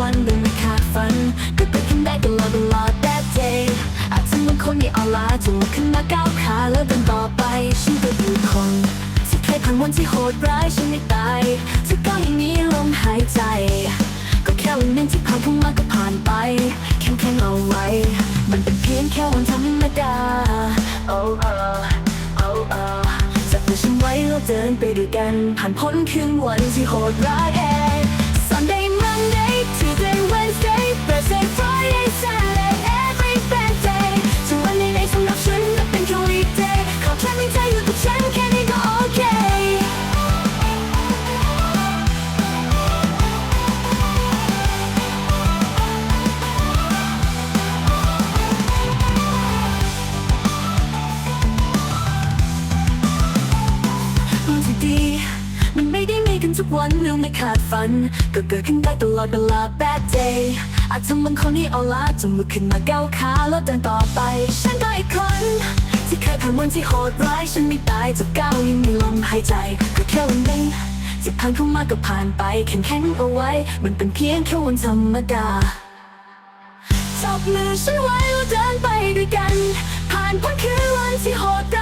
วันหนึ่งไม่คาดฝันก็เกิดขึ้นได้ตลอดตลอด that day อาจจะเหมือนคนที่อ่อนล้าจนลุกขึ้นมาก้าวขาแล้วเดินต่อไปฉันก็คือคนที่เคยผ่านวันที่โหดร้ายฉันไม่ตายจะก้าวอย่างนี้ลมหายใจ ก็แค่วันนึงที่ผ่านพ้นมาก็ผ่านไปแข็งแข็งเอาไว้ มันเป็นเพียงแค่วันธรรมดา oh oh oh oh จับมือฉันไว้เราเดินไปด้วยกัน ผ่านพ้นคืนวันที่โหดร้าย ดี มันไม่ได้มีกันทุกวันเรื่องไม่คาดฝัน ก็เกิดขึ้นได้ตลอดเวลา bad day อาจทำบางคนให้เอาละจนลุกขึ้นมาก้าวขาแล้วเดินต่อไป ฉันก็อีกคนที่เคยผ่านวันที่โหดร้ายฉันไม่ตายจะก้าวยังมีลมหายใจก็แค่วันหนึงที่ผ่านเข้ามาก็ผ่านไปแข็งแข็งเอาไว้ มันเป็นเพียงแค่วันธรรมดาจับมือฉันไว้แล้วเดินไปด้วยกัน ผ่านพ้นคืนวันที่โหดร้าย